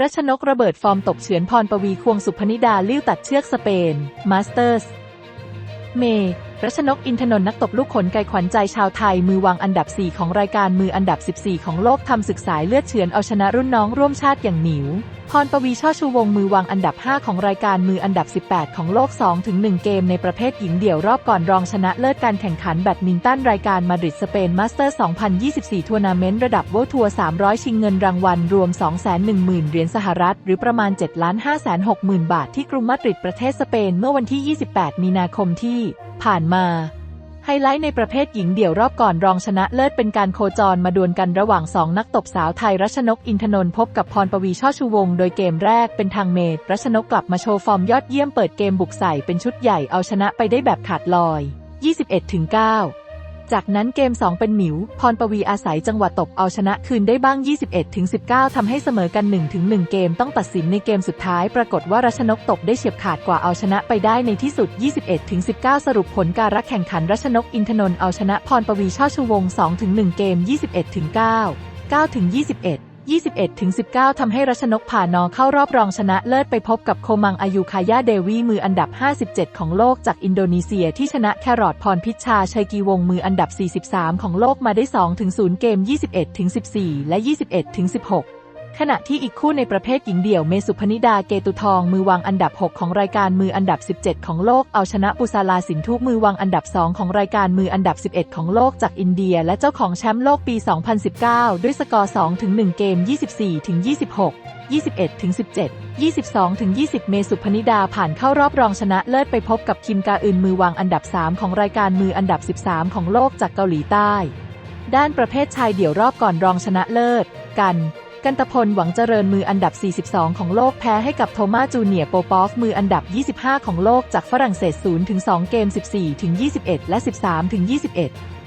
รัชนกระเบิดฟอร์มตกเฉือนพรปวีควงสุพนิดาลิ้วตัดเชือกสเปน มาสเตอร์ส เมย์ รัชนกอินทนนท์นักตบลูกขนไก่ขวัญใจชาวไทย มือวางอันดับ 4 ของรายการมืออันดับ 14 ของโลกทำศึกสายเลือดเฉือนเอาชนะรุ่นน้องร่วมชาติอย่างหนิว พรปวีช่อชูวงมือวางอันดับ 5 ของรายการมืออันดับ 18 ของโลก 2-1 เกมในประเภทหญิงเดี่ยวรอบก่อนรองชนะเลิศการแข่งขันแบดมินตันรายการมาดริดสเปนมาสเตอร์ 2024 ทัวร์นาเมนต์ระดับ World Tour 300 ชิงเงินรางวัลรวม 210,000 เหรียญสหรัฐ หรือประมาณ 7,560,000 บาทที่กรุงมาดริดประเทศสเปนเมื่อวันที่ 28 มีนาคมที่ ผ่านมา ไฮไลท์ในประเภทหญิงเดี่ยวรอบก่อนรองชนะเลิศเป็นการโคจรมาดวลกันระหว่าง2นักตบสาวไทยรัชนกอินทนนท์พบกับพรปวีช่อชูวง โดยเกมแรกเป็นทางเมดรัชนกกลับมาโชว์ฟอร์มยอดเยี่ยมเปิดเกมบุกใส่เป็นชุดใหญ่เอาชนะไปได้แบบขาดลอย 21-9 จากนั้นเกม 2 เป็นหมิว พรปวีอาศัยจังหวะตบเอาชนะคืนได้บ้าง 21-19ทำให้เสมอกัน 1-1 เกมต้องตัดสินในเกมสุดท้าย ปรากฏว่ารัชนกตบได้เฉียบขาดกว่าเอาชนะไปได้ในที่สุด 21-19 สรุปผลการรักแข่งขันรัชนกอินทนนท์เอาชนะพรปวีช่อชูวง 2-1 เกม 21-9 9-21 21-19 ทำให้รัชนกผ่านอเข้ารอบรองชนะเลิศไปพบกับโคมังอายุคายาเดวีมืออันดับ 57 ของโลกจากอินโดนีเซียที่ชนะแครอทพรพิชชาชัยกีวงมืออันดับ 43 ของโลกมาได้ 2-0 เกม 21-14 และ 21-16 ขณะที่อีกคู่ในประเภทหญิงเดี่ยวเมสุพนิดาเกตุทอง มือวางอันดับ 6 ของรายการมืออันดับ 17 ของโลกเอาชนะปุซาลาสินทุมือวางอันดับ 2 ของรายการมืออันดับ 11 ของโลกจากอินเดีย และเจ้าของแชมป์โลกปี 2019 ด้วยสกอร์2-1เกม 24-26 21-17 22-20 เมสุพนิดาผ่านเข้ารอบรองชนะเลิศไปพบกับคิมกาอึนมือวางอันดับ 3 ของรายการมืออันดับ 13 ของโลกจากเกาหลีใต้ ด้านประเภทชายเดี่ยวรอบก่อนรองชนะเลิศ กัน กันตพลหวังเจริญมืออันดับ 42 ของโลกแพ้ให้กับโทมาจูเนียโปปอฟ มืออันดับ 25 ของโลกจากฝรั่งเศส0-2เกม 14-21 และ 13-21